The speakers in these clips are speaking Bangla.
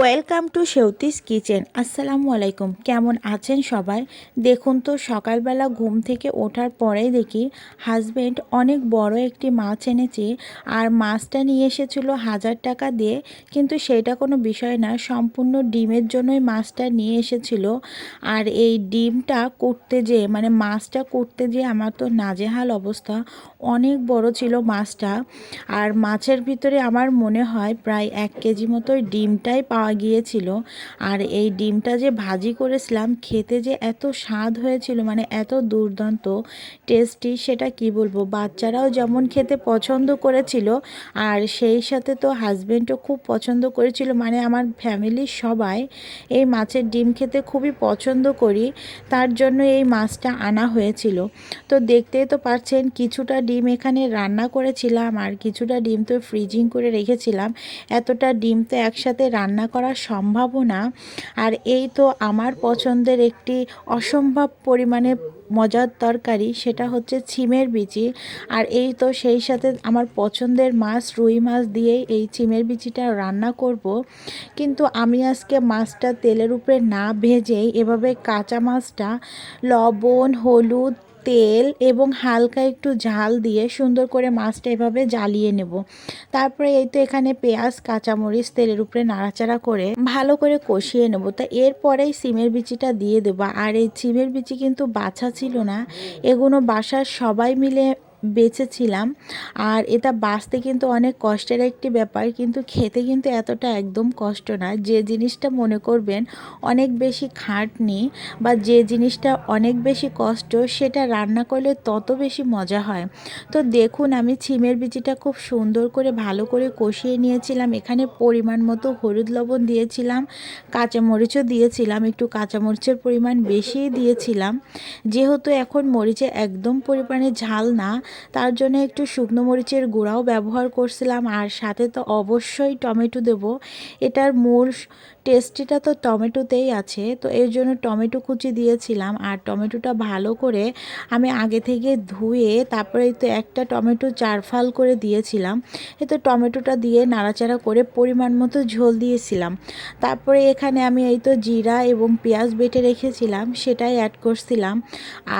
ওয়েলকাম টু সেউতিস কিচেন আসসালামু আলাইকুম কেমন আছেন সবাই? দেখুন তো, সকালবেলা ঘুম থেকে ওঠার পরেই দেখি হাজব্যান্ড অনেক বড় একটি মাছ এনেছে আর মাছটা নিয়ে এসেছিল হাজার টাকা দিয়ে, কিন্তু সেটা কোনো বিষয় না, সম্পূর্ণ ডিমের জন্যই মাছটা নিয়ে এসেছিল। আর এই ডিমটা করতে যে মানে মাছটা করতে যে আমার তো নাজেহাল অবস্থা, অনেক বড় ছিল মাছটা। আর মাছের ভিতরে আমার মনে হয় প্রায় এক কেজি মতোই ডিমটাই পাওয়া গিয়েছিল। আর এই ডিমটা যে ভাজি করেছিলাম, খেতে যে এত স্বাদ হয়েছিল মানে এত দুর্দান্ত টেস্টি সেটা কি বলব? বাচ্চারাও যেমন খেতে পছন্দ করেছিল, আর সেই সাথে তো হাজব্যান্ডও খুব পছন্দ করেছিল। মানে আমার ফ্যামিলির সবাই এই মাছের ডিম খেতে খুবই পছন্দ করি। তার জন্য এই মাছটা আনা হয়েছিল। তো দেখতেই তো পারছেন, কিছুটা ডিম এখানে রান্না করেছিলাম, আর কিছুটা ডিম তো ফ্রিজিং করে রেখেছিলাম। এতটা ডিম তো একসাথে রান্না করা সম্ভাবনা। আর এই তো আমার পছন্দের একটি অসম্ভব পরিমাণে মজার তরকারি, সেটা হচ্ছে ছিমের বিচি। আর এই তো সেই সাথে আমার পছন্দের মাছ, রুই মাছ দিয়েই এই ছিমের বিচিটা রান্না করব। কিন্তু আমি আজকে মাছটা তেলের উপরে না ভেজেই এভাবে কাঁচা মাছটা, লবণ, হলুদ তেল এবং হালকা একটু ঝাল দিয়ে সুন্দর করে মাছটা এভাবে জ্বালিয়ে নেব। তারপরে এই তো এখানে পেঁয়াজ, কাঁচামরিচ তেলের উপরে নাড়াচাড়া করে ভালো করে কষিয়ে নেব। তা এরপরেই সিমের বিচিটা দিয়ে দেবো। আর এই সিমের বিচি কিন্তু বাছা ছিল না এগুলো বাসার সবাই মিলে বেঁচেছিলাম। আর এটা বাঁচতে কিন্তু অনেক কষ্টের একটি ব্যাপার, কিন্তু খেতে কিন্তু এতটা একদম কষ্ট না। যে জিনিসটা মনে করবেন অনেক বেশি খাটনি বা যে জিনিসটা অনেক বেশি কষ্ট, সেটা রান্না করলে তত বেশি মজা হয়। তো দেখুন, আমি ছিমের বিচিটা খুব সুন্দর করে ভালো করে কষিয়ে নিয়েছিলাম। এখানে পরিমাণ মতো হলুদ লবণ দিয়েছিলাম, কাঁচামরিচও দিয়েছিলাম, একটু কাঁচামরিচের পরিমাণ বেশি দিয়েছিলাম। যেহেতু এখন মরিচে একদম পরিমাণে ঝাল না তার জন্য একটু শুকনো মরিচের গুঁড়াও ব্যবহার করছিলাম, আর সাথে তো অবশ্যই টমেটো দেব। এটার মূল টেস্টিটা তো টমেটোতেই আছে, তো এর জন্য টমেটো কুচি দিয়েছিলাম। আর টমেটোটা ভালো করে আমি আগে থেকে ধুয়ে তারপরে তো একটা টমেটো চারফাল করে দিয়েছিলাম। এ তো টমেটোটা দিয়ে নাড়াচাড়া করে পরিমাণ মতো ঝোল দিয়েছিলাম। তারপরে এখানে আমি এই তো জিরা এবং পেঁয়াজ বেটে রেখেছিলাম, সেটাই অ্যাড করছিলাম।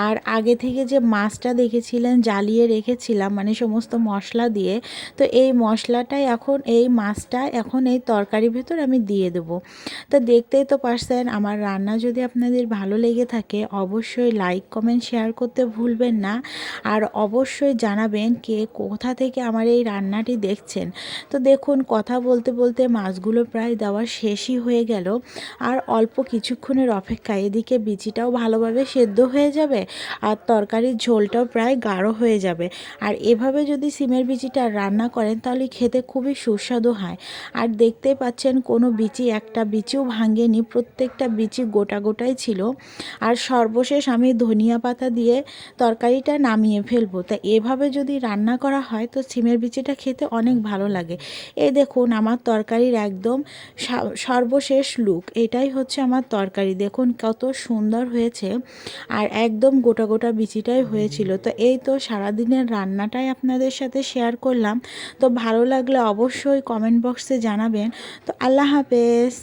আর আগে থেকে যে মাছটা দেখেছিলেন, জ্বালিয়ে রেখেছিলাম মানে সমস্ত মশলা দিয়ে, তো এই মশলাটাই এখন, এই মাছটা এখন এই তরকারির ভেতর আমি দিয়ে দেবো। তো দেখতেই তো পারছেন, আমার রান্না যদি আপনাদের ভালো লেগে থাকে, অবশ্যই লাইক কমেন্ট শেয়ার করতে ভুলবেন না। আর অবশ্যই জানাবেন কে কোথা থেকে আমার এই রান্নাটি দেখছেন। তো দেখুন, কথা বলতে বলতে মাছগুলো প্রায় দেওয়া শেষই হয়ে গেল। আর অল্প কিছুক্ষণের অপেক্ষা এদিকে বিচিটাও ভালোভাবে সেদ্ধ হয়ে যাবে, আর তরকারির ঝোলটাও প্রায় গাঢ় হয়ে যাবে। আর এভাবে যদি সিমের বিচিটা রান্না করেন, তাহলে খেতে খুবই সুস্বাদু হয়। আর দেখতেই পাচ্ছেন, কোনো বিচি একটা বিচিও ভাঙেনি, প্রত্যেকটা বিচি গোটা গোটাই ছিল। আর সর্বশেষ আমি ধনিয়া পাতা দিয়ে তরকারিটা নামিয়ে ফেলব। তা এভাবে যদি রান্না করা হয়, তো সিমের বিচিটা খেতে অনেক ভালো লাগে। এই দেখুন, আমার তরকারির একদম সর্বশেষ লুক। এটাই হচ্ছে আমার তরকারি। দেখুন কত সুন্দর হয়েছে। আর একদম গোটা গোটা বিচিটাই হয়েছিল। তো এই তো সারাদিনের রান্নাটাই আপনাদের সাথে শেয়ার করলাম। তো ভালো লাগলে অবশ্যই কমেন্ট বক্সে জানাবেন। তো আল্লাহ হাফেজ।